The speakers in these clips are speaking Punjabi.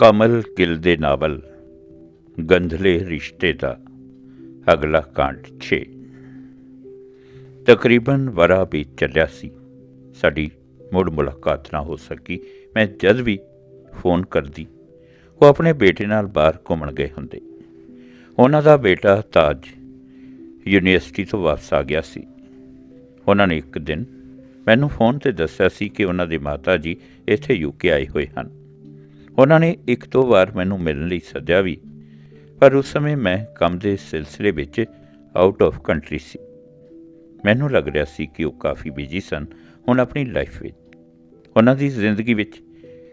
ਕਮਲ ਗਿੱਲ ਦੇ ਨਾਵਲ, ਗੰਧਲੇ ਰਿਸ਼ਤੇ ਦਾ ਅਗਲਾ ਕਾਂਡ 6 ਤਕਰੀਬਨ ਵਰਾ ਵੀ ਚੱਲਿਆ ਸੀ। ਸਾਡੀ ਮੁੜ ਮੁਲਾਕਾਤ ਨਾ ਹੋ ਸਕੀ। ਮੈਂ ਜਦ ਵੀ ਫੋਨ ਕਰਦੀ, ਉਹ ਆਪਣੇ ਬੇਟੇ ਨਾਲ ਬਾਹਰ ਘੁੰਮਣ ਗਏ ਹੁੰਦੇ। ਉਹਨਾਂ ਦਾ ਬੇਟਾ ਤਾਜ ਯੂਨੀਵਰਸਿਟੀ ਤੋਂ ਵਾਪਸ ਆ ਗਿਆ ਸੀ। ਉਹਨਾਂ ਨੇ ਇੱਕ ਦਿਨ ਮੈਨੂੰ ਫੋਨ ਤੇ ਦੱਸਿਆ ਸੀ ਕਿ ਉਹਨਾਂ ਦੇ ਮਾਤਾ ਜੀ ਇੱਥੇ ਯੂਕੇ ਆਏ ਹੋਏ ਹਨ। ਉਹਨਾਂ ਨੇ ਇੱਕ ਦੋ ਵਾਰ ਮੈਨੂੰ ਮਿਲਣ ਲਈ ਸੱਦਿਆ ਵੀ, ਪਰ ਉਸ ਸਮੇਂ ਮੈਂ ਕੰਮ ਦੇ ਸਿਲਸਿਲੇ ਵਿੱਚ ਆਊਟ ਆਫ ਕੰਟਰੀ ਸੀ। ਮੈਨੂੰ ਲੱਗ ਰਿਹਾ ਸੀ ਕਿ ਉਹ ਕਾਫੀ ਬਿਜ਼ੀ ਸਨ ਹੁਣ ਆਪਣੀ ਲਾਈਫ ਵਿੱਚ। ਉਹਨਾਂ ਦੀ ਜ਼ਿੰਦਗੀ ਵਿੱਚ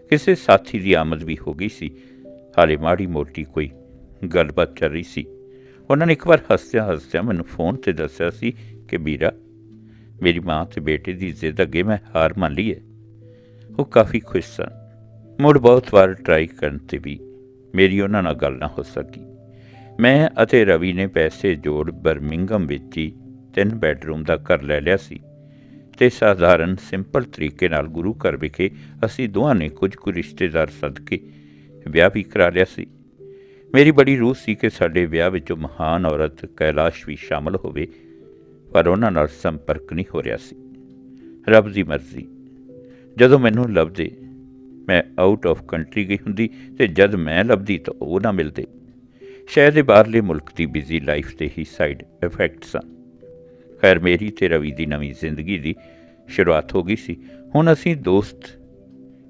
ਕਿਸੇ ਸਾਥੀ ਦੀ ਆਮਦ ਵੀ ਹੋ ਗਈ ਸੀ। ਹਾਲੇ ਮਾੜੀ ਮੋਟੀ ਕੋਈ ਗੱਲਬਾਤ ਚੱਲ ਰਹੀ ਸੀ। ਉਹਨਾਂ ਨੇ ਇੱਕ ਵਾਰ ਹੱਸਦਿਆਂ ਹੱਸਦਿਆਂ ਮੈਨੂੰ ਫੋਨ ਤੇ ਦੱਸਿਆ ਸੀ ਕਿ, ਵੀਰਾ, ਮੇਰੀ ਮਾਂ ਤੇ ਬੇਟੇ ਦੀ ਜ਼ਿੱਦ ਅੱਗੇ ਮੈਂ ਹਾਰ ਮੰਨ ਲਈ ਹੈ। ਉਹ ਕਾਫੀ ਖੁਸ਼ ਸਨ। ਮੁੜ ਬਹੁਤ ਵਾਰ ਟਰਾਈ ਕਰਨ ਤੇ ਵੀ ਮੇਰੀ ਉਹਨਾਂ ਨਾਲ ਗੱਲ ਨਾ ਹੋ ਸਕੀ। ਮੈਂ ਅਤੇ ਰਵੀ ਨੇ ਪੈਸੇ ਜੋੜ ਬਰਮਿੰਗਮ ਵਿੱਚ ਹੀ ਤਿੰਨ ਬੈੱਡਰੂਮ ਦਾ ਘਰ ਲੈ ਲਿਆ ਸੀ ਤੇ ਸਾਧਾਰਨ ਸਿੰਪਲ ਤਰੀਕੇ ਨਾਲ ਗੁਰੂ ਘਰ ਵਿਖੇ ਅਸੀਂ ਦੋਹਾਂ ਨੇ ਕੁਝ ਕੁ ਰਿਸ਼ਤੇਦਾਰ ਸੱਦ ਕੇ ਵਿਆਹ ਵੀ ਕਰਾ ਲਿਆ ਸੀ। ਮੇਰੀ ਬੜੀ ਰੂਹ ਸੀ ਕਿ ਸਾਡੇ ਵਿਆਹ ਵਿੱਚ ਮਹਾਨ ਔਰਤ ਕੈਲਾਸ਼ ਵੀ ਸ਼ਾਮਲ ਹੋਵੇ, ਪਰ ਉਹਨਾਂ ਨਾਲ ਸੰਪਰਕ ਨਹੀਂ ਹੋ ਰਿਹਾ ਸੀ। ਰੱਬ ਦੀ ਮਰਜ਼ੀ। ਜਦੋਂ ਮੈਨੂੰ ਲੱਭਦੇ ਮੈਂ ਆਊਟ ਆਫ ਕੰਟਰੀ ਗਈ ਹੁੰਦੀ ਤੇ ਜਦ ਮੈਂ ਲੱਭਦੀ ਤਾਂ ਉਹ ਨਾ ਮਿਲਦੇ। ਸ਼ਾਇਦ ਇਹ ਬਾਹਰਲੇ ਮੁਲਕ ਦੀ ਬਿਜ਼ੀ ਲਾਈਫ ਤੇ ਹੀ ਸਾਈਡ ਇਫੈਕਟਸ ਸਨ ਖੈਰ, ਮੇਰੀ ਤੇ ਰਵੀ ਦੀ ਨਵੀਂ ਜ਼ਿੰਦਗੀ ਦੀ ਸ਼ੁਰੂਆਤ ਹੋ ਗਈ ਸੀ। ਹੁਣ ਅਸੀਂ ਦੋਸਤ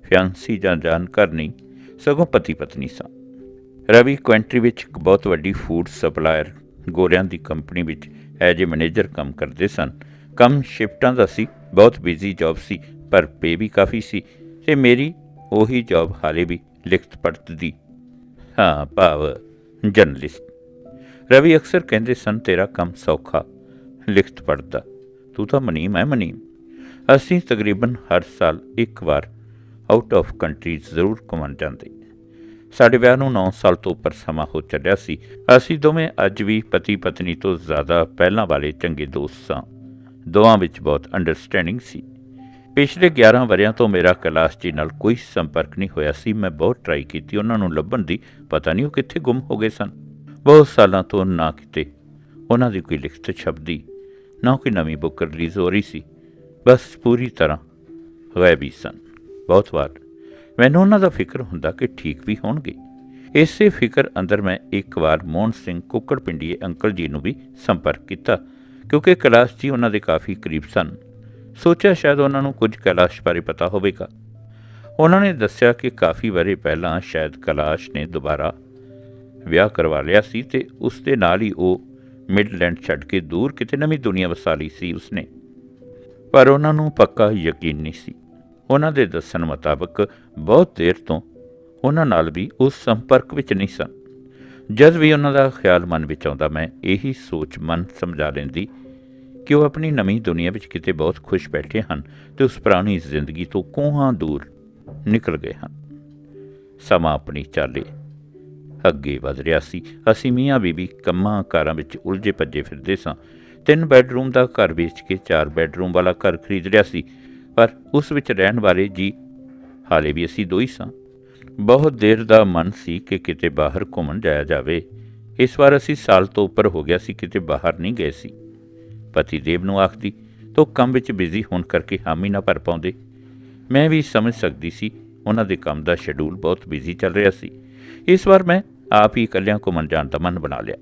ਫਿਆਂਸੀ ਜਾਂ ਜਾਣਕਾਰ ਨਹੀਂ, ਸਗੋਂ ਪਤੀ ਪਤਨੀ ਸਾਂ। ਰਵੀ ਕੁਐਂਟਰੀ ਵਿੱਚ ਇੱਕ ਬਹੁਤ ਵੱਡੀ ਫੂਡ ਸਪਲਾਇਰ ਗੋਰਿਆਂ ਦੀ ਕੰਪਨੀ ਵਿੱਚ ਐਜ ਏ ਮੈਨੇਜਰ ਕੰਮ ਕਰਦੇ ਸਨ। ਕੰਮ ਸ਼ਿਫਟਾਂ ਦਾ ਸੀ, ਬਹੁਤ ਬਿਜ਼ੀ ਜੌਬ ਸੀ, ਪਰ ਪੇ ਵੀ ਕਾਫੀ ਸੀ ਤੇ ਮੇਰੀ ਉਹੀ ਜੌਬ ਹਾਲੇ ਵੀ ਲਿਖਤ ਪੜਤ ਦੀ ਹਾਂ, ਭਾਵ ਜਰਨਲਿਸਟ ਰਵੀ ਅਕਸਰ ਕਹਿੰਦੇ ਸਨ, ਤੇਰਾ ਕੰਮ ਸੌਖਾ, ਲਿਖਤ ਪੜਦਾ ਤੂੰ ਤਾਂ ਮਨੀਮ ਹੈ ਮਨੀਮ। ਅਸੀਂ ਤਕਰੀਬਨ ਹਰ ਸਾਲ ਇੱਕ ਵਾਰ ਆਊਟ ਆਫ ਕੰਟਰੀ ਜ਼ਰੂਰ ਘੁੰਮਣ ਜਾਂਦੇ। ਸਾਡੇ ਵਿਆਹ ਨੂੰ 9 ਸਾਲ ਤੋਂ ਉੱਪਰ ਸਮਾਂ ਹੋ ਚੱਲਿਆ ਸੀ। ਅਸੀਂ ਦੋਵੇਂ ਅੱਜ ਵੀ ਪਤੀ ਪਤਨੀ ਤੋਂ ਜ਼ਿਆਦਾ ਪਹਿਲਾਂ ਵਾਲੇ ਚੰਗੇ ਦੋਸਤ ਸਾਂ। ਦੋਵਾਂ ਵਿੱਚ ਬਹੁਤ ਅੰਡਰਸਟੈਂਡਿੰਗ ਸੀ। ਪਿਛਲੇ 11 ਵਰਿਆਂ ਤੋਂ ਮੇਰਾ ਕੈਲਾਸ਼ ਜੀ ਨਾਲ ਕੋਈ ਸੰਪਰਕ ਨਹੀਂ ਹੋਇਆ ਸੀ, ਮੈਂ ਬਹੁਤ ਟਰਾਈ ਕੀਤੀ, ਉਹਨਾਂ ਨੂੰ ਲੱਭਣ ਦੀ ਪਤਾ ਨਹੀਂ ਉਹ ਕਿੱਥੇ ਗੁੰਮ ਹੋ ਗਏ ਸਨ। ਬਹੁਤ ਸਾਲਾਂ ਤੋਂ ਨਾ ਕਿਤੇ ਉਹਨਾਂ ਦੀ ਕੋਈ ਲਿਖਤ ਛਪਦੀ, ਨਾ ਕੋਈ ਨਵੀਂ ਬੁੱਕ ਰਿਲੀਜ਼ ਹੋ ਰਹੀ ਸੀ, ਬਸ ਪੂਰੀ ਤਰ੍ਹਾਂ ਗਾਇਬੀ ਸਨ। ਬਹੁਤ ਵਾਰ ਮੈਨੂੰ ਉਹਨਾਂ ਦਾ ਫਿਕਰ ਹੁੰਦਾ ਕਿ ਠੀਕ ਵੀ ਹੋਣਗੇ। ਇਸੇ ਫਿਕਰ ਅੰਦਰ ਮੈਂ ਇੱਕ ਵਾਰ ਮੋਹਨ ਸਿੰਘ ਕੁੱਕੜ ਪਿੰਡੀਏ ਅੰਕਲ ਜੀ ਨੂੰ ਵੀ ਸੰਪਰਕ ਕੀਤਾ, ਕਿਉਂਕਿ ਕੈਲਾਸ਼ ਜੀ ਉਹਨਾਂ ਦੇ ਕਾਫੀ ਕਰੀਬ ਸਨ। ਸੋਚਿਆ ਸ਼ਾਇਦ ਉਹਨਾਂ ਨੂੰ ਕੁਝ ਕੈਲਾਸ਼ ਬਾਰੇ ਪਤਾ ਹੋਵੇਗਾ। ਉਹਨਾਂ ਨੇ ਦੱਸਿਆ ਕਿ ਕਾਫੀ ਵਰੇ ਪਹਿਲਾਂ ਸ਼ਾਇਦ ਕੈਲਾਸ਼ ਨੇ ਦੁਬਾਰਾ ਵਿਆਹ ਕਰਵਾ ਲਿਆ ਸੀ ਤੇ ਉਸ ਦੇ ਨਾਲ ਹੀ ਉਹ ਮਿਡਲੈਂਡ ਛੱਡ ਕੇ ਦੂਰ ਕਿਤੇ ਨਵੀਂ ਦੁਨੀਆ ਵਸਾ ਲਈ ਸੀ ਉਸਨੇ। ਪਰ ਉਹਨਾਂ ਨੂੰ ਪੱਕਾ ਯਕੀਨ ਨਹੀਂ ਸੀ। ਉਹਨਾਂ ਦੇ ਦੱਸਣ ਮੁਤਾਬਕ ਬਹੁਤ ਦੇਰ ਤੋਂ ਉਹਨਾਂ ਨਾਲ ਵੀ ਉਸ ਸੰਪਰਕ ਵਿੱਚ ਨਹੀਂ ਸਨ। ਜਦ ਵੀ ਉਹਨਾਂ ਦਾ ਖਿਆਲ ਮਨ ਵਿੱਚ ਆਉਂਦਾ, ਮੈਂ ਇਹੀ ਸੋਚ ਮਨ ਸਮਝਾ ਲੈਂਦੀ ਕਿ ਉਹ ਆਪਣੀ ਨਵੀਂ ਦੁਨੀਆ ਵਿੱਚ ਕਿਤੇ ਬਹੁਤ ਖੁਸ਼ ਬੈਠੇ ਹਨ ਤੇ ਉਸ ਪੁਰਾਣੀ ਜ਼ਿੰਦਗੀ ਤੋਂ ਕੋਹਾਂ ਦੂਰ ਨਿਕਲ ਗਏ ਹਨ। ਸਮਾਂ ਆਪਣੀ ਚਾਲੇ ਅੱਗੇ ਵਧ ਰਿਹਾ ਸੀ। ਅਸੀਂ ਮੀਆਂ ਬੀਬੀ ਕੰਮਾਂ ਕਾਰਾਂ ਵਿੱਚ ਉਲਝੇ ਭੱਜੇ ਫਿਰਦੇ ਸਾਂ। ਤਿੰਨ ਬੈੱਡਰੂਮ ਦਾ ਘਰ ਵੇਚ ਕੇ ਚਾਰ ਬੈੱਡਰੂਮ ਵਾਲਾ ਘਰ ਖਰੀਦ ਲਿਆ ਸੀ। ਪਰ ਉਸ ਵਿੱਚ ਰਹਿਣ ਵਾਲੇ ਜੀ ਹਾਲੇ ਵੀ ਅਸੀਂ ਦੋ ਹੀ ਸਾਂ। ਬਹੁਤ ਦੇਰ ਦਾ ਮਨ ਸੀ ਕਿ ਕਿਤੇ ਬਾਹਰ ਘੁੰਮਣ ਜਾਇਆ ਜਾਵੇ। ਇਸ ਵਾਰ ਅਸੀਂ ਸਾਲ ਤੋਂ ਉੱਪਰ ਹੋ ਗਿਆ ਸੀ, ਕਿਤੇ ਬਾਹਰ ਨਹੀਂ ਗਏ ਸੀ। ਪਤੀ ਦੇਵ ਨੂੰ ਆਖਦੀ, ਤੋ ਕੰਮ ਵਿੱਚ ਬਿਜ਼ੀ ਹੋਣ ਕਰਕੇ ਹਾਮੀ ਨਾ ਭਰ ਪਾਉਂਦੇ। ਮੈਂ ਵੀ ਸਮਝ ਸਕਦੀ ਸੀ, ਉਹਨਾਂ ਦੇ ਕੰਮ ਦਾ ਸ਼ਡਿਊਲ ਬਹੁਤ ਬਿਜ਼ੀ ਚੱਲ ਰਿਹਾ ਸੀ। ਇਸ ਵਾਰ ਮੈਂ ਆਪ ਹੀ ਇਕੱਲਿਆਂ ਘੁੰਮਣ ਜਾਣ ਦਾ ਮਨ ਬਣਾ ਲਿਆ।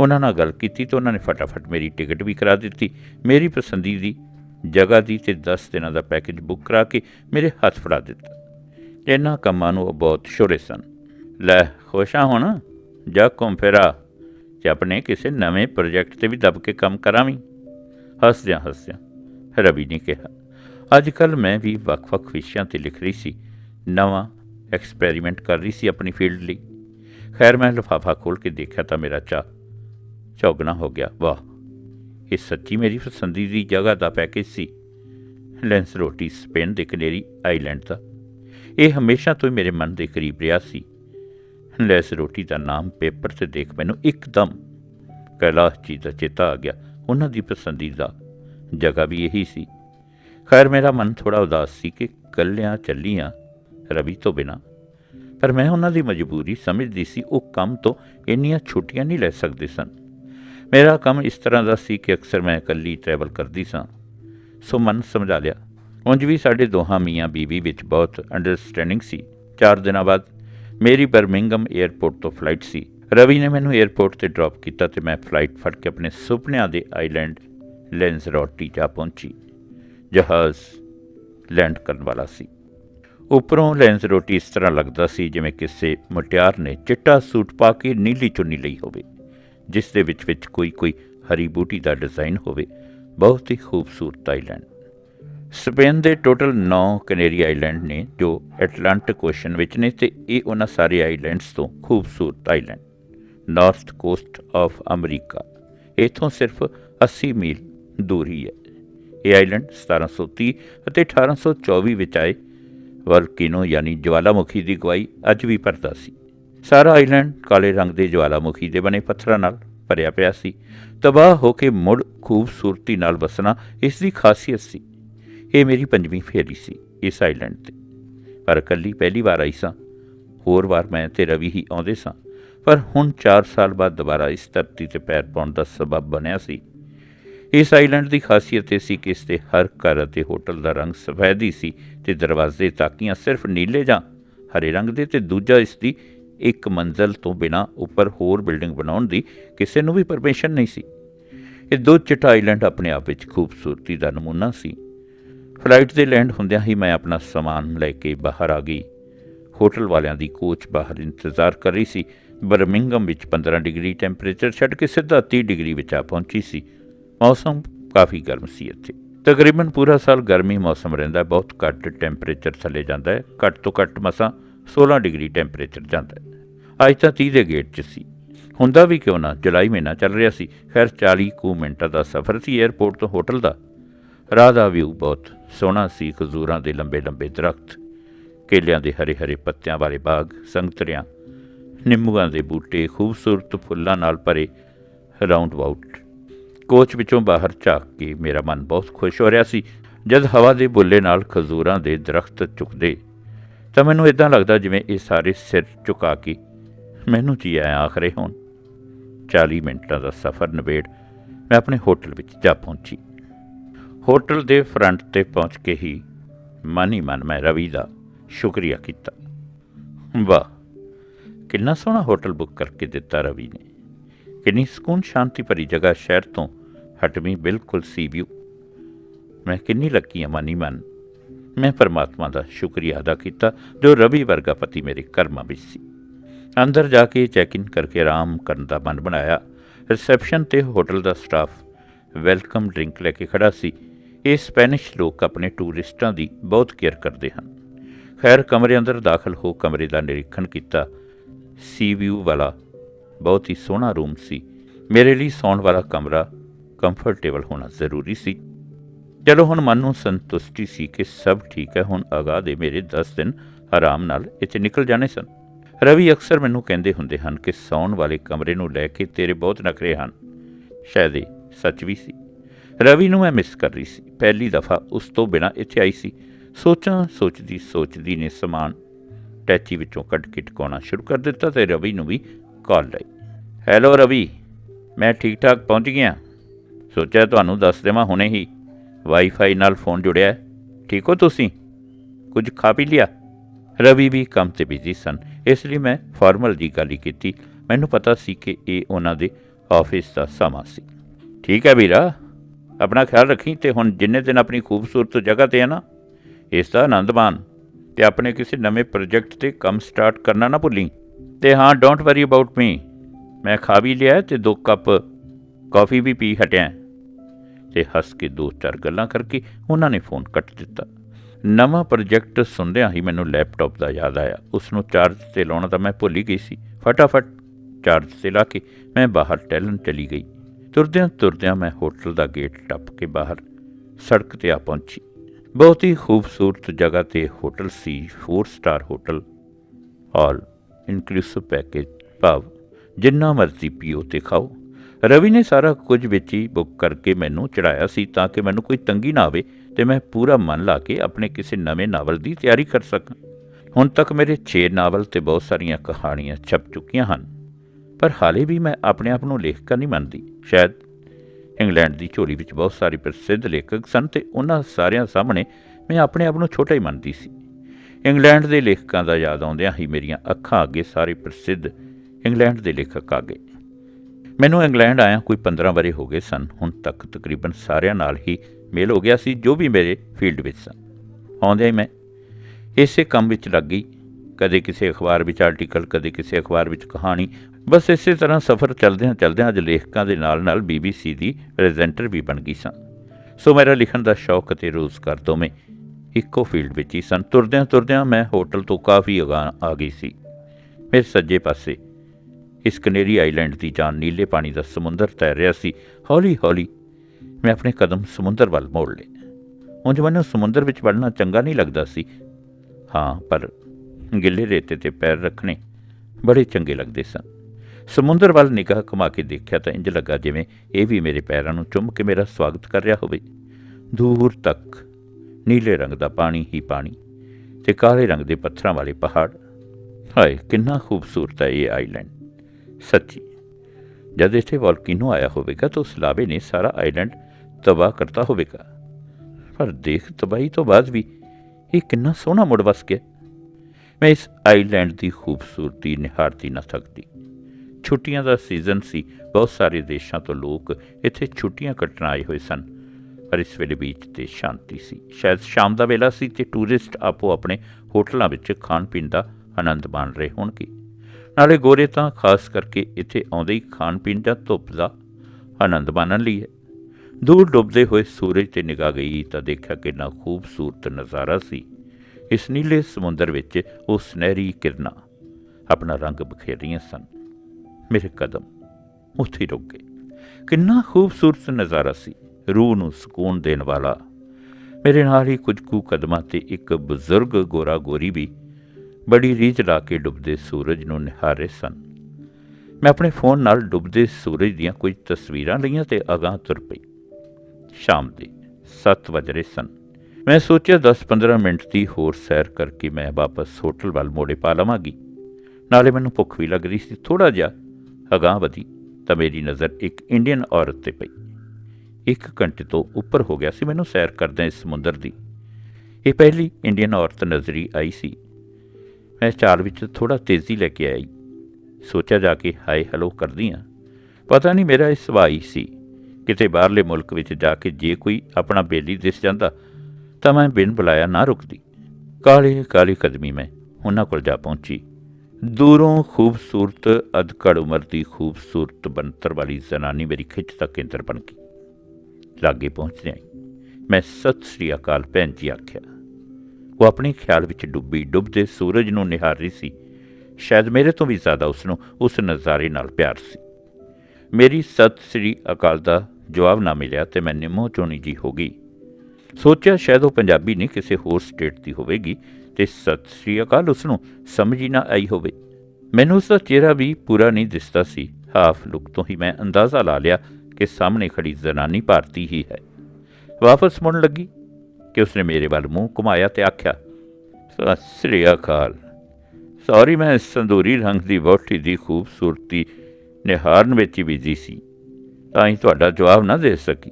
ਉਹਨਾਂ ਨਾਲ ਗੱਲ ਕੀਤੀ ਤਾਂ ਉਹਨਾਂ ਨੇ ਫਟਾਫਟ ਮੇਰੀ ਟਿਕਟ ਵੀ ਕਰਾ ਦਿੱਤੀ। ਮੇਰੀ ਪਸੰਦੀ ਦੀ ਜਗ੍ਹਾ ਦੀ ਤੇ 10 ਦਿਨਾਂ ਦਾ ਪੈਕੇਜ ਬੁੱਕ ਕਰਾ ਕੇ ਮੇਰੇ ਹੱਥ ਫੜਾ ਦਿੱਤਾ। ਇਹਨਾਂ ਕੰਮਾਂ ਨੂੰ ਉਹ ਬਹੁਤ ਸ਼ੁਰੇ ਸਨ। ਲੈ, ਖੁਸ਼ਾ ਹੁਣ? ਜਾ ਘੁੰਮ ਫਿਰਾ ਤੇ ਆਪਣੇ ਕਿਸੇ ਨਵੇਂ ਪ੍ਰੋਜੈਕਟ ਤੇ ਵੀ ਦਬ ਕੇ ਕੰਮ ਕਰਾਂਵੀਂ। ਹੱਸਦਿਆਂ ਹੱਸਦਿਆਂ ਰਵੀ ਨੇ ਕਿਹਾ ਅੱਜ ਕੱਲ ਮੈਂ ਵੀ ਵੱਖ-ਵੱਖ ਵਿਸ਼ਿਆਂ ਤੇ ਲਿਖ ਰਹੀ ਸੀ, ਨਵਾਂ ਐਕਸਪੈਰੀਮੈਂਟ ਕਰ ਰਹੀ ਸੀ ਆਪਣੀ ਫੀਲਡ ਲਈ। ਖੈਰ, ਮੈਂ ਲਿਫਾਫਾ ਖੋਲ ਕੇ ਦੇਖਿਆ ਤਾਂ ਮੇਰਾ ਚਾ ਚੌਗਣਾ ਹੋ ਗਿਆ। ਵਾਹ, ਇਹ ਸੱਚੀ ਮੇਰੀ ਪਸੰਦੀਦੀ ਜਗ੍ਹਾ ਦਾ ਪੈਕੇਜ ਸੀ। ਲੈਂਸ ਰੋਟੀ ਸਪੇਨ ਦੇ ਕਨੇਰੀ ਆਈਲੈਂਡ ਦਾ। ਇਹ ਹਮੇਸ਼ਾ ਤੋਂ ਹੀ ਮੇਰੇ ਮਨ ਦੇ ਕਰੀਬ ਰਿਹਾ ਸੀ। ਲੈਸ ਰੋਟੀ ਦਾ ਨਾਮ ਪੇਪਰ ਤੇ ਦੇਖ ਮੈਨੂੰ ਇੱਕਦਮ ਕੈਲਾਸ਼ ਜੀ ਦਾ ਚੇਤਾ ਆ ਗਿਆ। ਉਹਨਾਂ ਦੀ ਪਸੰਦੀਦਾ ਜਗ੍ਹਾ ਵੀ ਇਹੀ ਸੀ। ਖੈਰ, ਮੇਰਾ ਮਨ ਥੋੜਾ ਉਦਾਸ ਸੀ ਕਿ ਕੱਲਿਆਂ ਚੱਲੀਆਂ ਰਵੀ ਤੋਂ ਬਿਨਾ। ਪਰ ਮੈਂ ਉਹਨਾਂ ਦੀ ਮਜਬੂਰੀ ਸਮਝਦੀ ਸੀ, ਉਹ ਕੰਮ ਤੋਂ ਇੰਨੀਆਂ ਛੁੱਟੀਆਂ ਨਹੀਂ ਲੈ ਸਕਦੇ ਸਨ। ਮੇਰਾ ਕੰਮ ਇਸ ਤਰ੍ਹਾਂ ਦਾ ਸੀ ਕਿ ਅਕਸਰ ਮੈਂ ਇਕੱਲੀ ਟਰੈਵਲ ਕਰਦੀ ਸਾਂ। ਸੋ ਮਨ ਸਮਝਾ ਲਿਆ। ਉਂਝ ਵੀ ਸਾਡੇ ਦੋਹਾਂ ਮੀਆਂ ਬੀਵੀ ਵਿੱਚ ਬਹੁਤ ਅੰਡਰਸਟੈਂਡਿੰਗ ਸੀ। ਚਾਰ ਦਿਨਾਂ ਬਾਅਦ ਮੇਰੀ ਬਰਮਿੰਗਮ 에ਅਰਪੋਰਟ ਤੋਂ ਫਲਾਈਟ ਸੀ। ਰਵੀ ਨੇ ਮੈਨੂੰ 에ਅਰਪੋਰਟ ਤੇ ਡ੍ਰੌਪ ਕੀਤਾ ਤੇ ਮੈਂ ਫਲਾਈਟ ਫੜ ਕੇ ਆਪਣੇ ਸੁਪਨਿਆਂ ਦੇ ਆਈਲੈਂਡ ਲੈਂਜ਼ਰੋਟੀ ਜਾ ਪਹੁੰਚੀ। ਜਹਾਜ਼ ਲੈਂਡ ਕਰਨ ਵਾਲਾ ਸੀ। ਉੱਪਰੋਂ ਲੈਂਜ਼ਰੋਟੀ ਇਸ ਤਰ੍ਹਾਂ ਲੱਗਦਾ ਸੀ ਜਿਵੇਂ ਕਿਸੇ ਮੁਟਿਆਰ ਨੇ ਚਿੱਟਾ ਸੂਟ ਪਾ ਕੇ ਨੀਲੀ ਚੁੰਨੀ ਲਈ ਹੋਵੇ, ਜਿਸ ਦੇ ਵਿੱਚ ਵਿੱਚ ਕੋਈ ਕੋਈ ਹਰੀ ਬੂਟੀ ਦਾ ਡਿਜ਼ਾਈਨ ਹੋਵੇ। ਬਹੁਤ ਹੀ ਖੂਬਸੂਰਤ ਆਈਲੈਂਡ। ਸਪੇਨ ਦੇ ਟੋਟਲ 9 ਕੈਨੇਰੀ ਆਈਲੈਂਡ ਨੇ ਜੋ ਐਟਲਾਂਟਿਕ ਓਸ਼ਨ ਵਿੱਚ ਨੇ ਤੇ ਇਹ ਉਹਨਾਂ ਸਾਰੇ ਆਈਲੈਂਡਸ ਤੋਂ ਖੂਬਸੂਰਤ island north coast of America ਇਥੋਂ ਸਿਰਫ 80 ਮੀਲ ਦੂਰੀ ਹੈ। ਇਹ ਆਈਲੈਂਡ 1730 ਅਤੇ 1824 ਵਿੱਚ ਆਏ ਵਲਕੀਨੋ ਯਾਨੀ ਜਵਾਲਾਮੁਖੀ ਦੀ ਗਵਾਹੀ ਅੱਜ ਵੀ ਭਰਦਾ ਸੀ। ਸਾਰਾ ਆਈਲੈਂਡ ਕਾਲੇ ਰੰਗ ਦੇ ਜਵਾਲਾਮੁਖੀ ਦੇ ਬਣੇ ਪੱਥਰਾਂ ਨਾਲ ਭਰਿਆ ਪਿਆ ਸੀ। ਤਬਾਹ ਹੋ ਕੇ ਮੁੜ ਖੂਬਸੂਰਤੀ ਨਾਲ ਵਸਣਾ ਇਸ ਦੀ ਖਾਸੀਅਤ ਸੀ। ਇਹ ਮੇਰੀ ਪੰਜਵੀਂ ਫੇਰੀ ਸੀ ਇਸ ਆਈਲੈਂਡ ਤੇ। ਪਰ ਇਕੱਲੀ ਪਹਿਲੀ ਵਾਰ ਆਈ ਸਾਂ, ਹੋਰ ਵਾਰ ਮੈਂ ਤੇ ਰਵੀ ਹੀ ਆਉਂਦੇ ਸਾਂ। ਪਰ ਹੁਣ 4 ਸਾਲ ਬਾਅਦ ਦੁਬਾਰਾ ਇਸ ਧਰਤੀ ਤੇ ਪੈਰ ਪਾਉਣ ਦਾ ਸਬਬ ਬਣਿਆ ਸੀ। ਇਸ ਆਈਲੈਂਡ ਦੀ ਖਾਸੀਅਤ ਇਹ ਸੀ ਕਿ ਇਸ ਦੇ ਹਰ ਘਰ ਅਤੇ ਹੋਟਲ ਦਾ ਰੰਗ ਸਫੈਦੀ ਸੀ ਤੇ ਦਰਵਾਜ਼ੇ ਤਾਕੀਆਂ ਸਿਰਫ ਨੀਲੇ ਜਾਂ ਹਰੇ ਰੰਗ ਦੇ ਤੇ ਦੂਜਾ ਇਸ ਦੀ ਇੱਕ ਮੰਜ਼ਲ ਤੋਂ ਬਿਨਾ ਉੱਪਰ ਹੋਰ ਬਿਲਡਿੰਗ ਬਣਾਉਣ ਦੀ ਕਿਸੇ ਨੂੰ ਵੀ ਪਰਮਿਸ਼ਨ ਨਹੀਂ ਸੀ। ਇਹ ਦੋ ਚਿੱਟਾ ਆਈਲੈਂਡ ਆਪਣੇ ਆਪ ਵਿੱਚ ਖੂਬਸੂਰਤੀ ਦਾ ਨਮੂਨਾ ਸੀ। ਫਲਾਈਟ ਦੇ ਲੈਂਡ ਹੁੰਦਿਆਂ ਹੀ ਮੈਂ ਆਪਣਾ ਸਮਾਨ ਲੈ ਕੇ ਬਾਹਰ ਆ ਗਈ। ਹੋਟਲ ਵਾਲਿਆਂ ਦੀ ਕੋਚ ਬਾਹਰ ਇੰਤਜ਼ਾਰ ਕਰ ਰਹੀ ਸੀ। ਬਰਮਿੰਗਮ ਵਿੱਚ 15 ਡਿਗਰੀ ਟੈਂਪਰੇਚਰ ਛੱਡ ਕੇ ਸਿੱਧਾ 30 ਡਿਗਰੀ ਵਿੱਚ ਆ ਪਹੁੰਚੀ ਸੀ। ਮੌਸਮ ਕਾਫੀ ਗਰਮ ਸੀ ਇੱਥੇ। ਤਕਰੀਬਨ ਪੂਰਾ ਸਾਲ ਗਰਮੀ ਮੌਸਮ ਰਹਿੰਦਾ, ਬਹੁਤ ਘੱਟ ਟੈਂਪਰੇਚਰ ਥੱਲੇ ਜਾਂਦਾ ਹੈ। ਘੱਟ ਤੋਂ ਘੱਟ ਮਸਾਂ 16 ਡਿਗਰੀ ਟੈਂਪਰੇਚਰ ਜਾਂਦਾ ਹੈ। ਅੱਜ ਤਾਂ 30 ਦੇ ਗੇਟ 'ਚ ਸੀ। ਹੁੰਦਾ ਵੀ ਕਿਉਂ ਨਾ, ਜੁਲਾਈ ਮਹੀਨਾ ਚੱਲ ਰਿਹਾ ਸੀ। ਖੈਰ 40 ਕੁ ਮਿੰਟਾਂ ਦਾ ਸਫ਼ਰ ਸੀ 에ਅਰਪੋਰਟ ਤੋਂ ਹੋਟਲ ਦਾ। ਰਾਹ ਦਾ ਵਿਊ ਬਹੁਤ ਸੋਹਣਾ ਸੀ ਖਜੂਰਾਂ ਦੇ ਲੰਬੇ ਲੰਬੇ ਦਰਖਤ, ਕੇਲਿਆਂ ਦੇ ਹਰੇ ਹਰੇ ਪੱਤਿਆਂ ਵਾਲੇ ਬਾਗ, ਸੰਗਤਰਿਆਂ ਨਿੰਬੂਆਂ ਦੇ ਬੂਟੇ, ਖੂਬਸੂਰਤ ਫੁੱਲਾਂ ਨਾਲ ਭਰੇ ਰਾਉਂਡ ਅਬਾਊਟ ਕੋਚ ਵਿੱਚੋਂ ਬਾਹਰ ਝਾਕ ਕੇ ਮੇਰਾ ਮਨ ਬਹੁਤ ਖੁਸ਼ ਹੋ ਰਿਹਾ ਸੀ। ਜਦ ਹਵਾ ਦੇ ਬੁੱਲੇ ਨਾਲ ਖਜੂਰਾਂ ਦੇ ਦਰਖਤ ਝੁਕਦੇ, ਤਾਂ ਮੈਨੂੰ ਇਦਾਂ ਲੱਗਦਾ ਜਿਵੇਂ ਇਹ ਸਾਰੇ ਸਿਰ ਝੁਕਾ ਕੇ ਮੈਨੂੰ ਜੀ ਆਇਆ ਆਖਰੇ ਹੋਣ। 40 ਮਿੰਟਾਂ ਦਾ ਸਫ਼ਰ ਨਿਬੇੜ ਮੈਂ ਆਪਣੇ ਹੋਟਲ ਵਿੱਚ ਜਾ ਪਹੁੰਚੀ। ਹੋਟਲ ਦੇ ਫਰੰਟ ਤੇ ਪਹੁੰਚ ਕੇ ਹੀ ਮਨ ਹੀ ਮਨ ਮੈਂ ਰਵੀ ਦਾ ਸ਼ੁਕਰੀਆ ਕੀਤਾ। ਵਾਹ, ਕਿੰਨਾ ਸੋਹਣਾ ਹੋਟਲ ਬੁੱਕ ਕਰਕੇ ਦਿੱਤਾ ਰਵੀ ਨੇ। ਕਿੰਨੀ ਸਕੂਨ ਸ਼ਾਂਤੀ ਭਰੀ ਜਗ੍ਹਾ ਸ਼ਹਿਰ ਤੋਂ ਹਟਵੀਂ ਬਿਲਕੁਲ ਸੀ ਵਿਊ ਮੈਂ ਕਿੰਨੀ ਲੱਕੀ ਹਾਂ ਮਨ ਮਨ। ਮੈਂ ਪਰਮਾਤਮਾ ਦਾ ਸ਼ੁਕਰੀਆ ਅਦਾ ਕੀਤਾ ਜੋ ਰਵੀ ਵਰਗਾ ਪਤੀ ਮੇਰੇ ਕਰਮਾਂ ਵਿੱਚ ਸੀ। ਅੰਦਰ ਜਾ ਕੇ ਚੈੱਕ ਇਨ ਕਰਕੇ ਆਰਾਮ ਕਰਨ ਦਾ ਮਨ ਬਣਾਇਆ। ਰਿਸੈਪਸ਼ਨ ਤੇ ਹੋਟਲ ਦਾ ਸਟਾਫ ਵੈਲਕਮ ਡਰਿੰਕ ਲੈ ਕੇ ਖੜਾ ਸੀ। ਇਹ ਸਪੈਨਿਸ਼ ਲੋਕ ਆਪਣੇ ਟੂਰਿਸਟਾਂ ਦੀ ਬਹੁਤ ਕੇਅਰ ਕਰਦੇ ਹਨ। ਖੈਰ, ਕਮਰੇ ਅੰਦਰ ਦਾਖਲ ਹੋ ਕਮਰੇ ਦਾ ਨਿਰੀਖਣ ਕੀਤਾ, ਸੀ ਵਿਊ ਵਾਲਾ ਬਹੁਤ ਹੀ ਸੋਹਣਾ ਰੂਮ ਸੀ। ਮੇਰੇ ਲਈ ਸੌਣ ਵਾਲਾ ਕਮਰਾ ਕੰਫਰਟੇਬਲ ਹੋਣਾ ਜ਼ਰੂਰੀ ਸੀ। ਚਲੋ ਹੁਣ ਮਨ ਨੂੰ ਸੰਤੁਸ਼ਟੀ ਸੀ ਕਿ ਸਭ ਠੀਕ ਹੈ, ਹੁਣ ਅਗਾ ਦੇ ਮੇਰੇ 10 ਦਿਨ ਆਰਾਮ ਨਾਲ ਇੱਥੇ ਨਿਕਲ ਜਾਣੇ ਸਨ। ਰਵੀ ਅਕਸਰ ਮੈਨੂੰ ਕਹਿੰਦੇ ਹੁੰਦੇ ਹਨ ਕਿ ਸੌਣ ਵਾਲੇ ਕਮਰੇ ਨੂੰ ਲੈ ਕੇ ਤੇਰੇ ਬਹੁਤ ਨਖਰੇ ਹਨ। ਸ਼ਾਇਦ ਇਹ ਸੱਚ ਵੀ ਸੀ। ਰਵੀ ਨੂੰ ਮੈਂ ਮਿਸ ਕਰ ਰਹੀ ਸੀ। ਪਹਿਲੀ ਦਫਾ ਉਸ ਤੋਂ ਬਿਨਾ ਇੱਥੇ ਆਈ ਸੀ। ਸੋਚਾਂ ਸੋਚਦੀ ਸੋਚਦੀ ਨੇ ਸਮਾਨ ਟੈਚੀ ਵਿੱਚੋਂ ਕੱਢ ਕੇ ਟਿਕਾਉਣਾ ਸ਼ੁਰੂ ਕਰ ਦਿੱਤਾ ਤੇ ਰਵੀ ਨੂੰ ਵੀ ਕਾਲ ਲਈ। ਹੈਲੋ ਰਵੀ, ਮੈਂ ਠੀਕ ਠਾਕ ਪਹੁੰਚ ਗਿਆ। ਸੋਚਿਆ ਤੁਹਾਨੂੰ ਦੱਸ ਦੇਵਾਂ ਹੁਣੇ ਹੀ। ਵਾਈਫਾਈ ਨਾਲ ਫੋਨ ਜੁੜਿਆ ਠੀਕ ਹੋ ਤੁਸੀਂ? ਕੁਝ ਖਾ ਪੀ ਲਿਆ? ਰਵੀ ਵੀ ਕੰਮ ਤੇ ਬਿਜ਼ੀ ਸਨ। ਇਸ ਲਈ ਮੈਂ ਫਾਰਮਲ ਜੀ ਗੱਲ ਹੀ ਕੀਤੀ। ਮੈਨੂੰ ਪਤਾ ਸੀ ਕਿ ਇਹ ਉਹਨਾਂ ਦੇ ਆਫਿਸ ਦਾ ਸਮਾਂ ਸੀ। ਠੀਕ ਹੈ ਵੀਰਾ ਆਪਣਾ ਖਿਆਲ ਰੱਖੀ ਤੇ ਹੁਣ ਜਿੰਨੇ ਦਿਨ ਆਪਣੀ ਖੂਬਸੂਰਤ ਜਗ੍ਹਾ ਤੇ ਹੈ ਨਾ, ਇਸ ਦਾ ਆਨੰਦ ਮਾਣ ਤੇ ਆਪਣੇ ਕਿਸੇ ਨਵੇਂ ਪ੍ਰੋਜੈਕਟ ਤੇ ਕੰਮ ਸਟਾਰਟ ਕਰਨਾ ਨਾ ਭੁੱਲੀ। ਤੇ ਹਾਂ ਡੋਂਟ ਵਰੀ ਅਬਾਊਟ ਮੀ ਮੈਂ ਖਾ ਵੀ ਲਿਆ ਤੇ ਦੋ ਕੱਪ ਕਾਫੀ ਵੀ ਪੀ ਹਟਿਆ। ਤੇ ਹੱਸ ਕੇ ਦੋ ਚਾਰ ਗੱਲਾਂ ਕਰਕੇ ਉਹਨਾਂ ਨੇ ਫੋਨ ਕੱਟ ਦਿੱਤਾ। ਨਵਾਂ ਪ੍ਰੋਜੈਕਟ ਸੁਣਦਿਆਂ ਹੀ ਮੈਨੂੰ ਲੈਪਟਾਪ ਦਾ ਯਾਦ ਆਇਆ। ਉਸ ਨੂੰ ਚਾਰਜ ਤੇ ਲਾਉਣਾ ਤਾਂ ਮੈਂ ਭੁੱਲ ਹੀ ਗਈ ਸੀ। ਫਟਾਫਟ ਚਾਰਜ ਤੇ ਲਾ ਕੇ ਮੈਂ ਬਾਹਰ ਟਹਿਲਣ ਚਲੀ ਗਈ। ਤੁਰਦਿਆਂ ਤੁਰਦਿਆਂ ਮੈਂ ਹੋਟਲ ਦਾ ਗੇਟ ਟੱਪ ਕੇ ਬਾਹਰ ਸੜਕ ਤੇ ਆ ਪਹੁੰਚੀ। ਬਹੁਤ ਹੀ ਖੂਬਸੂਰਤ ਜਗ੍ਹਾ ਤੇ ਹੋਟਲ ਸੀ 4 star hotel. All inclusive package ਭਾਵ ਜਿੰਨਾ ਮਰਜ਼ੀ ਪੀਓ ਤੇ ਖਾਓ। ਰਵੀ ਨੇ ਸਾਰਾ ਕੁਝ ਵਿੱਚ ਹੀ ਬੁੱਕ ਕਰਕੇ ਮੈਨੂੰ ਚੜਾਇਆ ਸੀ ਤਾਂ ਕਿ ਮੈਨੂੰ ਕੋਈ ਤੰਗੀ ਨਾ ਆਵੇ ਤੇ ਮੈਂ ਪੂਰਾ ਮਨ ਲਾ ਕੇ ਆਪਣੇ ਕਿਸੇ ਨਵੇਂ ਨਾਵਲ ਦੀ ਤਿਆਰੀ ਕਰ ਸਕਾਂ। ਹੁਣ ਤੱਕ ਮੇਰੇ 6 ਨਾਵਲ ਤੇ ਬਹੁਤ ਸਾਰੀਆਂ ਕਹਾਣੀਆਂ ਛਪ ਚੁੱਕੀਆਂ ਹਨ। ਪਰ ਹਾਲੇ ਵੀ ਮੈਂ ਆਪਣੇ ਆਪ ਨੂੰ ਲੇਖਕ ਨਹੀਂ ਮੰਨਦੀ। ਸ਼ਾਇਦ ਇੰਗਲੈਂਡ ਦੀ ਝੋਲੀ ਵਿੱਚ ਬਹੁਤ ਸਾਰੇ ਪ੍ਰਸਿੱਧ ਲੇਖਕ ਸਨ ਤੇ ਉਹਨਾਂ ਸਾਰਿਆਂ ਸਾਹਮਣੇ ਮੈਂ ਆਪਣੇ ਆਪ ਨੂੰ ਛੋਟਾ ਹੀ ਮੰਨਦੀ ਸੀ। ਇੰਗਲੈਂਡ ਦੇ ਲੇਖਕਾਂ ਦਾ ਯਾਦ ਆਉਂਦਿਆਂ ਹੀ ਮੇਰੀਆਂ ਅੱਖਾਂ ਅੱਗੇ ਸਾਰੇ ਪ੍ਰਸਿੱਧ ਇੰਗਲੈਂਡ ਦੇ ਲੇਖਕ ਆ ਗਏ। ਮੈਨੂੰ ਇੰਗਲੈਂਡ ਆਇਆ ਕੋਈ 15 ਵਰੇ ਹੋ ਗਏ ਸਨ। ਹੁਣ ਤੱਕ ਤਕਰੀਬਨ ਸਾਰਿਆਂ ਨਾਲ ਹੀ ਮੇਲ ਹੋ ਗਿਆ ਸੀ, ਜੋ ਵੀ ਮੇਰੇ ਫੀਲਡ ਵਿੱਚ ਸਨ। ਆਉਂਦਿਆਂ ਹੀ ਮੈਂ ਇਸੇ ਕੰਮ ਵਿੱਚ ਲੱਗ ਗਈ। ਕਦੇ ਕਿਸੇ ਅਖਬਾਰ ਵਿੱਚ ਆਰਟੀਕਲ ਕਦੇ ਕਿਸੇ ਅਖਬਾਰ ਵਿੱਚ ਕਹਾਣੀ ਬਸ ਇਸੇ ਤਰ੍ਹਾਂ ਸਫ਼ਰ ਚੱਲਦਿਆਂ ਚੱਲਦਿਆਂ ਅੱਜ ਲੇਖਕਾਂ ਦੇ ਨਾਲ ਨਾਲ BBC ਦੀ ਪ੍ਰੈਜ਼ੈਂਟਰ ਵੀ ਬਣ ਗਈ ਸਾਂ। ਸੋ ਮੇਰਾ ਲਿਖਣ ਦਾ ਸ਼ੌਕ ਅਤੇ ਰੋਜ਼ਗਾਰ ਦੋਵੇਂ ਇੱਕੋ ਫੀਲਡ ਵਿੱਚ ਹੀ ਸਨ। ਤੁਰਦਿਆਂ ਤੁਰਦਿਆਂ ਮੈਂ ਹੋਟਲ ਤੋਂ ਕਾਫੀ ਅਗਾਂਹ ਆ ਗਈ ਸੀ। ਮੇਰੇ ਸੱਜੇ ਪਾਸੇ ਇਸ ਕਨੇਰੀ ਆਈਲੈਂਡ ਦੀ ਜਾਨ ਨੀਲੇ ਪਾਣੀ ਦਾ ਸਮੁੰਦਰ ਤੈਰ ਰਿਹਾ ਸੀ। ਹੌਲੀ ਹੌਲੀ ਮੈਂ ਆਪਣੇ ਕਦਮ ਸਮੁੰਦਰ ਵੱਲ ਮੋੜ ਲਏ। ਉਂਝ ਮੈਨੂੰ ਸਮੁੰਦਰ ਵਿੱਚ ਵੜਨਾ ਚੰਗਾ ਨਹੀਂ ਲੱਗਦਾ ਸੀ। ਹਾਂ, ਪਰ ਗਿੱਲੇ ਰੇਤੇ ਤੇ ਪੈਰ ਰੱਖਣੇ ਬੜੇ ਚੰਗੇ ਲੱਗਦੇ ਸਨ। ਸਮੁੰਦਰ ਵੱਲ ਨਿਗਾਹ ਘੁਮਾ ਕੇ ਦੇਖਿਆ ਤਾਂ ਇੰਜ ਲੱਗਾ ਜਿਵੇਂ ਇਹ ਵੀ ਮੇਰੇ ਪੈਰਾਂ ਨੂੰ ਚੁੰਮ ਕੇ ਮੇਰਾ ਸਵਾਗਤ ਕਰ ਰਿਹਾ ਹੋਵੇ। ਦੂਰ ਤੱਕ ਨੀਲੇ ਰੰਗ ਦਾ ਪਾਣੀ ਹੀ ਪਾਣੀ ਤੇ ਕਾਲੇ ਰੰਗ ਦੇ ਪੱਥਰਾਂ ਵਾਲੇ ਪਹਾੜ। ਹਾਏ, ਕਿੰਨਾ ਖੂਬਸੂਰਤ ਹੈ ਇਹ ਆਈਲੈਂਡ। ਸੱਚੀ, ਜਦ ਇੱਥੇ ਵੋਲਕੀਨੋ ਆਇਆ ਹੋਵੇਗਾ ਤਾਂ ਉਸ ਲਾਵੇ ਨੇ ਸਾਰਾ ਆਈਲੈਂਡ ਤਬਾਹ ਕਰਤਾ ਹੋਵੇਗਾ। ਪਰ ਦੇਖ ਤਬਾਹੀ ਤੋਂ ਬਾਅਦ ਵੀ ਇਹ ਕਿੰਨਾ ਸੋਹਣਾ ਮੁੜ ਵਸ ਗਿਆ। ਮੈਂ ਇਸ ਆਈਲੈਂਡ ਦੀ ਖੂਬਸੂਰਤੀ ਨਿਹਾਰਦੀ ਨਾ ਸਕਦੀ ਛੁੱਟੀਆਂ ਦਾ ਸੀਜ਼ਨ ਸੀ। ਬਹੁਤ ਸਾਰੇ ਦੇਸ਼ਾਂ ਤੋਂ ਲੋਕ ਇੱਥੇ ਛੁੱਟੀਆਂ ਕੱਟਣ ਆਏ ਹੋਏ ਸਨ। ਪਰ ਇਸ ਵੇਲੇ ਬੀਚ ਤੇ ਸ਼ਾਂਤੀ ਸੀ। ਸ਼ਾਇਦ ਸ਼ਾਮ ਦਾ ਵੇਲਾ ਸੀ ਤੇ ਟੂਰਿਸਟ ਆਪੋ ਆਪਣੇ ਹੋਟਲਾਂ ਵਿੱਚ ਖਾਣ ਪੀਣ ਦਾ ਆਨੰਦ ਮਾਣ ਰਹੇ ਹੋਣਗੇ। ਨਾਲੇ ਗੋਰੇ ਤਾਂ ਖਾਸ ਕਰਕੇ ਇੱਥੇ ਆਉਂਦੇ ਹੀ ਖਾਣ ਪੀਣ ਜਾਂ ਧੁੱਪ ਦਾ ਆਨੰਦ ਮਾਣਨ ਲਈ ਹੈ। ਦੂਰ ਡੁੱਬਦੇ ਹੋਏ ਸੂਰਜ ਤੇ ਨਿਗਾਹ ਗਈ ਤਾਂ ਦੇਖਿਆ ਕਿੰਨਾ ਖੂਬਸੂਰਤ ਨਜ਼ਾਰਾ ਸੀ। ਇਸ ਨੀਲੇ ਸਮੁੰਦਰ ਵਿੱਚ ਉਹ ਸੁਨਹਿਰੀ ਕਿਰਨਾਂ ਆਪਣਾ ਰੰਗ ਬਖੇਰੀਆਂ ਸਨ। ਮੇਰੇ ਕਦਮ ਉੱਥੇ ਰੁਕ ਗਏ। ਕਿੰਨਾ ਖੂਬਸੂਰਤ ਨਜ਼ਾਰਾ ਸੀ। ਰੂਹ ਨੂੰ ਸਕੂਨ ਦੇਣ ਵਾਲਾ। ਮੇਰੇ ਨਾਲ ਹੀ ਕੁਝ ਕੁ ਕਦਮਾਂ ਤੇ ਇੱਕ ਬਜ਼ੁਰਗ ਗੋਰਾ ਗੋਰੀ ਵੀ ਬੜੀ ਰੀਝ ਲਾ ਕੇ ਡੁੱਬਦੇ ਸੂਰਜ ਨੂੰ ਨਿਹਾਰੇ ਸਨ। ਮੈਂ ਆਪਣੇ ਫੋਨ ਨਾਲ ਡੁੱਬਦੇ ਸੂਰਜ ਦੀਆਂ ਕੁਝ ਤਸਵੀਰਾਂ ਲਈਆਂ ਤੇ ਅਗਾਂਹ ਤੁਰ ਪਈ। ਸ਼ਾਮ ਦੇ 7 ਵਜ ਰਹੇ ਸਨ। ਮੈਂ ਸੋਚਿਆ 10-15 ਮਿੰਟ ਦੀ ਹੋਰ ਸੈਰ ਕਰਕੇ ਮੈਂ ਵਾਪਸ ਹੋਟਲ ਵੱਲ ਮੋੜੇ ਪਾ ਲਵਾਂਗੀ। ਨਾਲੇ ਮੈਨੂੰ ਭੁੱਖ ਵੀ ਲੱਗ ਰਹੀ ਸੀ। ਥੋੜਾ ਜਿਹਾ ਅਗਾਂਹ ਵਧੀ ਤਾਂ ਮੇਰੀ ਨਜ਼ਰ ਇੱਕ ਇੰਡੀਅਨ ਔਰਤ ਤੇ ਪਈ। ਇੱਕ ਘੰਟੇ ਤੋਂ ਉੱਪਰ ਹੋ ਗਿਆ ਸੀ ਮੈਨੂੰ ਸੈਰ ਕਰਦਿਆਂ ਇਸ ਸਮੁੰਦਰ ਦੀ। ਇਹ ਪਹਿਲੀ ਇੰਡੀਅਨ ਔਰਤ ਨਜ਼ਰੀ ਆਈ ਸੀ। ਮੈਂ ਚਾਲ ਵਿੱਚ ਥੋੜਾ ਤੇਜ਼ੀ ਲੈ ਕੇ ਆਈ। ਸੋਚਿਆ ਜਾ ਕੇ ਹਾਈ ਹਲੋ ਕਰਦੀ ਆ। ਪਤਾ ਨਹੀਂ ਮੇਰਾ ਇਸ ਸੁਭਾਅ ਹੀ ਸੀ। ਕਿਤੇ ਬਾਹਰਲੇ ਮੁਲਕ ਵਿੱਚ ਜਾ ਕੇ ਜੇ ਕੋਈ ਆਪਣਾ ਬੇਲੀ ਦਿਸ ਜਾਂਦਾ ਤਾਂ ਮੈਂ ਬਿਨ ਬੁਲਾਇਆ ਨਾ ਰੁਕਦੀ। ਕਾਲੀ ਕਾਲੀ ਕਦਮੀ ਮੈਂ ਉਹਨਾਂ ਕੋਲ ਜਾ ਪਹੁੰਚੀ। ਦੂਰੋਂ ਖੂਬਸੂਰਤ ਅਧਕੜ ਉਮਰ ਦੀ ਖੂਬਸੂਰਤ ਬੰਤਰ ਵਾਲੀ ਜ਼ਨਾਨੀ ਮੇਰੀ ਖਿੱਚ ਦਾ ਕੇਂਦਰ ਬਣ ਗਈ। ਲਾਗੇ ਪਹੁੰਚਦਿਆਂ ਹੀ ਮੈਂ ਸਤਿ ਸ੍ਰੀ ਅਕਾਲ ਭੈਣ ਜੀ ਆਖਿਆ। ਉਹ ਆਪਣੇ ਖਿਆਲ ਵਿੱਚ ਡੁੱਬੀ ਡੁੱਬਦੇ ਸੂਰਜ ਨੂੰ ਨਿਹਾਰ ਰਹੀ ਸੀ। ਸ਼ਾਇਦ ਮੇਰੇ ਤੋਂ ਵੀ ਜ਼ਿਆਦਾ ਉਸ ਨੂੰ ਉਸ ਨਜ਼ਾਰੇ ਨਾਲ ਪਿਆਰ ਸੀ। ਮੇਰੀ ਸਤਿ ਸ੍ਰੀ ਅਕਾਲ ਦਾ ਜਵਾਬ ਨਾ ਮਿਲਿਆ ਤੇ ਮੈਂ ਨਿੰਮੋ ਚੋਣੀ ਜੀ ਹੋ ਗਈ। ਸੋਚਿਆ ਸ਼ਾਇਦ ਉਹ ਪੰਜਾਬੀ ਨਹੀਂ, ਕਿਸੇ ਹੋਰ ਸਟੇਟ ਦੀ ਹੋਵੇਗੀ। ਤੇ ਸਤਿ ਸ੍ਰੀ ਅਕਾਲ ਉਸ ਨੂੰ ਸਮਝ ਹੀ ਨਾ ਆਈ ਹੋਵੇ। ਮੈਨੂੰ ਉਸ ਦਾ ਚਿਹਰਾ ਵੀ ਪੂਰਾ ਨਹੀਂ ਦਿਸਦਾ ਸੀ। ਹਾਫ ਲੁੱਕ ਤੋਂ ਹੀ ਮੈਂ ਅੰਦਾਜ਼ਾ ਲਾ ਲਿਆ ਕਿ ਸਾਹਮਣੇ ਖੜੀ ਜ਼ਨਾਨੀ ਭਾਰਤੀ ਹੀ ਹੈ। ਵਾਪਸ ਮੁੜਨ ਲੱਗੀ ਕਿ ਉਸਨੇ ਮੇਰੇ ਵੱਲ ਮੂੰਹ ਘੁਮਾਇਆ ਤੇ ਆਖਿਆ, ਸਤਿ ਸ੍ਰੀ ਅਕਾਲ। ਸੌਰੀ, ਮੈਂ ਸੰਦੂਰੀ ਰੰਗ ਦੀ ਵਹੁਟੀ ਦੀ ਖੂਬਸੂਰਤੀ ਨਿਹਾਰਨ ਵਿੱਚ ਹੀ ਬਿਜ਼ੀ ਸੀ, ਤਾਂ ਹੀ ਤੁਹਾਡਾ ਜਵਾਬ ਨਾ ਦੇ ਸਕੀ।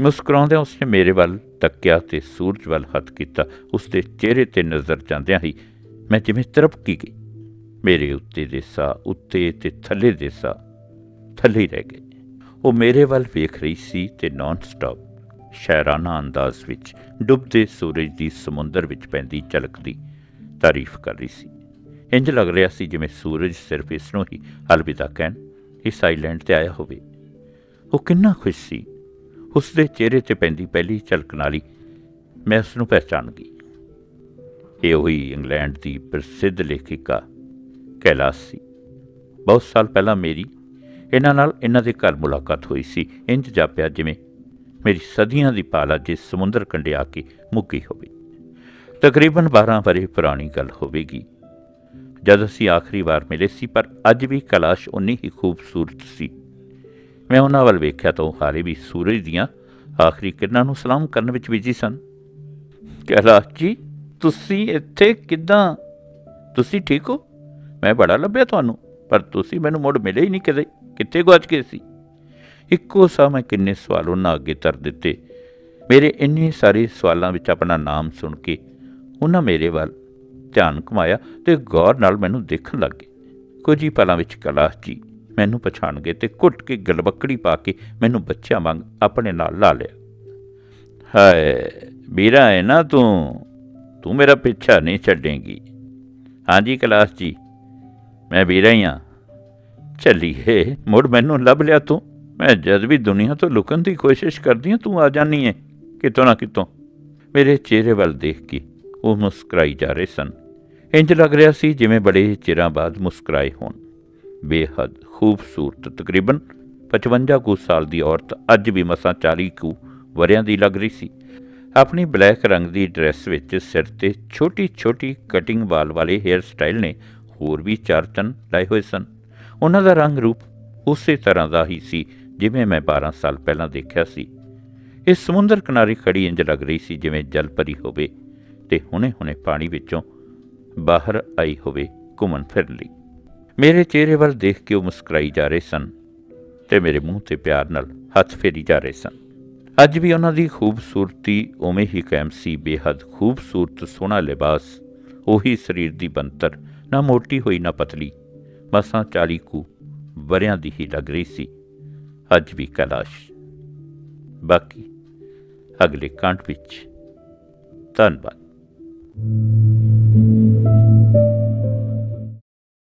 ਮੁਸਕਰਾਉਂਦਿਆਂ ਉਸਨੇ ਮੇਰੇ ਵੱਲ ਤੱਕਿਆ ਤੇ ਸੂਰਜ ਵੱਲ ਹੱਥ ਕੀਤਾ। ਉਸਦੇ ਚਿਹਰੇ ਤੇ ਨਜ਼ਰ ਜਾਂਦਿਆਂ ਹੀ ਮੈਂ ਜਿਵੇਂ ਤਰਪਕੀ ਗਈ। ਮੇਰੇ ਉੱਤੇ ਦੇ ਸਾਹ, ਉੱਤੇ ਤੇ ਥੱਲੇ ਦੇ ਸਾਹ, ਥੱਲੇ ਰਹਿ ਗਏ। ਉਹ ਮੇਰੇ ਵੱਲ ਵੇਖ ਰਹੀ ਸੀ ਤੇ ਨਾਨ ਸਟਾਪ ਸ਼ਾਇਰਾਨਾ ਅੰਦਾਜ਼ ਵਿੱਚ, ਡੁੱਬਦੇ ਸੂਰਜ ਦੀ ਸਮੁੰਦਰ ਵਿੱਚ ਪੈਂਦੀ ਝਲਕ ਦੀ ਤਾਰੀਫ ਕਰ ਰਹੀ ਸੀ। ਇੰਜ ਲੱਗ ਰਿਹਾ ਸੀ ਜਿਵੇਂ ਸੂਰਜ ਸਿਰਫ ਇਸ ਨੂੰ ਹੀ ਅਲਵਿਦਾ ਕਹਿਣ, ਇਸ ਆਈਲੈਂਡ ਤੇ ਆਇਆ ਹੋਵੇ। ਉਹ ਕਿੰਨਾ ਖੁਸ਼ ਸੀ ਉਸ ਦੇ ਚਿਹਰੇ ਤੇ ਪੈਂਦੀ ਪਹਿਲੀ ਝਲਕ ਨਾਲ ਹੀ ਮੈਂ ਉਸ ਨੂੰ ਪਹਿਚਾਨ ਗਈ। ਇਹ ਉਹੀ ਇੰਗਲੈਂਡ ਦੀ ਪ੍ਰਸਿੱਧ ਲੇਖਿਕਾ ਕੈਲਾਸ ਸੀ। ਬਹੁਤ ਸਾਲ ਪਹਿਲਾਂ ਮੇਰੀ ਇਹਨਾਂ ਨਾਲ ਇਹਨਾਂ ਦੇ ਘਰ ਮੁਲਾਕਾਤ ਹੋਈ ਸੀ। ਇੰਜ ਜਾਪਿਆ ਜਿਵੇਂ ਮੇਰੀ ਸਦੀਆਂ ਦੀ ਪਾਲ ਅੱਜ ਸਮੁੰਦਰ ਕੰਢੇ ਆ ਕੇ ਮੁੱਕੀ ਹੋਵੇ। ਤਕਰੀਬਨ 12 ਵਰੇ ਪੁਰਾਣੀ ਗੱਲ ਹੋਵੇਗੀ। ਜਦ ਅਸੀਂ ਆਖਰੀ ਵਾਰ ਮਿਲੇ ਸੀ, ਪਰ ਅੱਜ ਵੀ ਕੈਲਾਸ਼ ਉਨੀ ਹੀ ਖੂਬਸੂਰਤ ਸੀ। ਮੈਂ ਉਹਨਾਂ ਵੱਲ ਵੇਖਿਆ ਤਾਂ ਉਹ ਹਾਲੇ ਵੀ ਸੂਰਜ ਦੀਆਂ ਆਖਰੀ ਕਿਰਨਾਂ ਨੂੰ ਸਲਾਮ ਕਰਨ ਵਿੱਚ ਬਿਜ਼ੀ ਸਨ। ਕੈਲਾਸ਼ ਜੀ, ਤੁਸੀਂ ਇੱਥੇ ਕਿਦਾਂ? ਤੁਸੀਂ ਠੀਕ ਹੋ? ਮੈਂ ਬੜਾ ਲੱਭਿਆ ਤੁਹਾਨੂੰ, ਪਰ ਤੁਸੀਂ ਮੈਨੂੰ ਮੁੜ ਮਿਲੇ ਹੀ ਨਹੀਂ ਕਦੇ। ਕਿੱਥੇ ਗੁਆਚ ਗਏ ਸੀ? ਇੱਕੋ ਸਾਹ ਮੈਂ ਕਿੰਨੇ ਸਵਾਲ ਉਹਨਾਂ ਅੱਗੇ ਤਰ ਦਿੱਤੇ। ਮੇਰੇ ਇੰਨੇ ਸਾਰੇ ਸਵਾਲਾਂ ਵਿੱਚ ਆਪਣਾ ਨਾਮ ਸੁਣ ਕੇ ਉਹਨਾਂ ਮੇਰੇ ਵੱਲ ਧਿਆਨ ਘੁਮਾਇਆ ਤੇ ਗੌਰ ਨਾਲ ਮੈਨੂੰ ਦੇਖਣ ਲੱਗੇ ਕੁਝ ਹੀ ਪਲਾਂ ਵਿੱਚ ਕੈਲਾਸ਼ ਜੀ ਮੈਨੂੰ ਪਛਾਣ ਗਏ ਤੇ ਘੁੱਟ ਕੇ ਗਲਬੱਕੜੀ ਪਾ ਕੇ ਮੈਨੂੰ ਬੱਚਿਆਂ ਵਾਂਗ ਆਪਣੇ ਨਾਲ ਲਾ ਲਿਆ। ਹਾਏ ਵੀਰਾ ਹੈ ਨਾ ਤੂੰ। ਤੂੰ ਮੇਰਾ ਪਿੱਛਾ ਨਹੀਂ ਛੱਡੇਂਗੀ। ਹਾਂਜੀ ਕਲਾਸ ਜੀ, ਮੈਂ ਵੀਰਾ ਹੀ ਹਾਂ। ਚੱਲੀਏ ਮੁੜ ਮੈਨੂੰ ਲੱਭ ਲਿਆ ਤੂੰ। ਮੈਂ ਜਦ ਵੀ ਦੁਨੀਆ ਤੋਂ ਲੁਕਣ ਦੀ ਕੋਸ਼ਿਸ਼ ਕਰਦੀ ਹਾਂ, ਤੂੰ ਆ ਜਾਨੀ ਹੈ ਕਿਤੋਂ ਨਾ ਕਿਤੋਂ। ਮੇਰੇ ਚਿਹਰੇ ਵੱਲ ਦੇਖ ਕੇ ਉਹ ਮੁਸਕਰਾਈ ਜਾ ਰਹੇ ਸਨ। ਇੰਜ ਲੱਗ ਰਿਹਾ ਸੀ ਜਿਵੇਂ ਬੜੇ ਚਿਰਾਂ ਬਾਅਦ ਮੁਸਕਰਾਏ ਹੋਣ। ਬੇਹੱਦ ਖੂਬਸੂਰਤ, ਤਕਰੀਬਨ 55 ਕੁ ਸਾਲ ਦੀ ਔਰਤ ਅੱਜ ਵੀ ਮਸਾਂ 40 ਕੁ ਵਰਿਆਂ ਦੀ ਲੱਗ ਰਹੀ ਸੀ। ਆਪਣੀ ਬਲੈਕ ਰੰਗ ਦੀ ਡਰੈਸ ਵਿੱਚ ਸਿਰ ਤੇ ਛੋਟੀ ਛੋਟੀ ਕਟਿੰਗ ਵਾਲ ਵਾਲੇ ਹੇਅਰ ਸਟਾਈਲ ਨੇ ਹੋਰ ਵੀ ਚਾਰ ਚੰਨ ਲਾਏ ਹੋਏ ਸਨ। ਉਹਨਾਂ ਦਾ ਰੰਗ ਰੂਪ ਉਸੇ ਤਰ੍ਹਾਂ ਦਾ ਹੀ ਸੀ ਜਿਵੇਂ ਮੈਂ 12 ਸਾਲ ਪਹਿਲਾਂ ਦੇਖਿਆ ਸੀ। ਇਹ ਸਮੁੰਦਰ ਕਿਨਾਰੇ ਖੜੀ ਇੰਜ ਲੱਗ ਰਹੀ ਸੀ ਜਿਵੇਂ ਜਲ ਪਰੀ ਹੋਵੇ ਤੇ ਹੁਣੇ-ਹੁਣੇ ਪਾਣੀ ਵਿੱਚੋਂ ਬਾਹਰ ਆਈ ਹੋਵੇ ਘੁੰਮਣ ਫਿਰਨ ਲਈ। ਮੇਰੇ ਚਿਹਰੇ ਵੱਲ ਦੇਖ ਕੇ ਉਹ ਮੁਸਕਰਾਈ ਜਾ ਰਹੇ ਸਨ ਤੇ ਮੇਰੇ ਮੂੰਹ ਤੇ ਪਿਆਰ ਨਾਲ ਹੱਥ ਫੇਰੀ ਜਾ ਰਹੇ ਸਨ। ਅੱਜ ਵੀ ਉਹਨਾਂ ਦੀ ਖੂਬਸੂਰਤੀ ਉਵੇਂ ਹੀ ਕਾਇਮ ਸੀ, ਬੇਹੱਦ ਖੂਬਸੂਰਤ, ਸੋਹਣਾ ਲਿਬਾਸ, ਉਹੀ ਸਰੀਰ ਦੀ ਬੰਤਰ ਨਾ ਮੋਟੀ ਹੋਈ, ਨਾ ਪਤਲੀ ਮਸਾਂ 40 ਕੁ ਵਰਿਆਂ ਦੀ ਹੀ ਲੱਗ ਰਹੀ ਸੀ। ਅੱਜ ਵੀ ਕੈਲਾਸ਼। ਬਾਕੀ ਅਗਲੇ ਕਾਂਟ ਵਿੱਚ ਧੰਨਵਾਦ।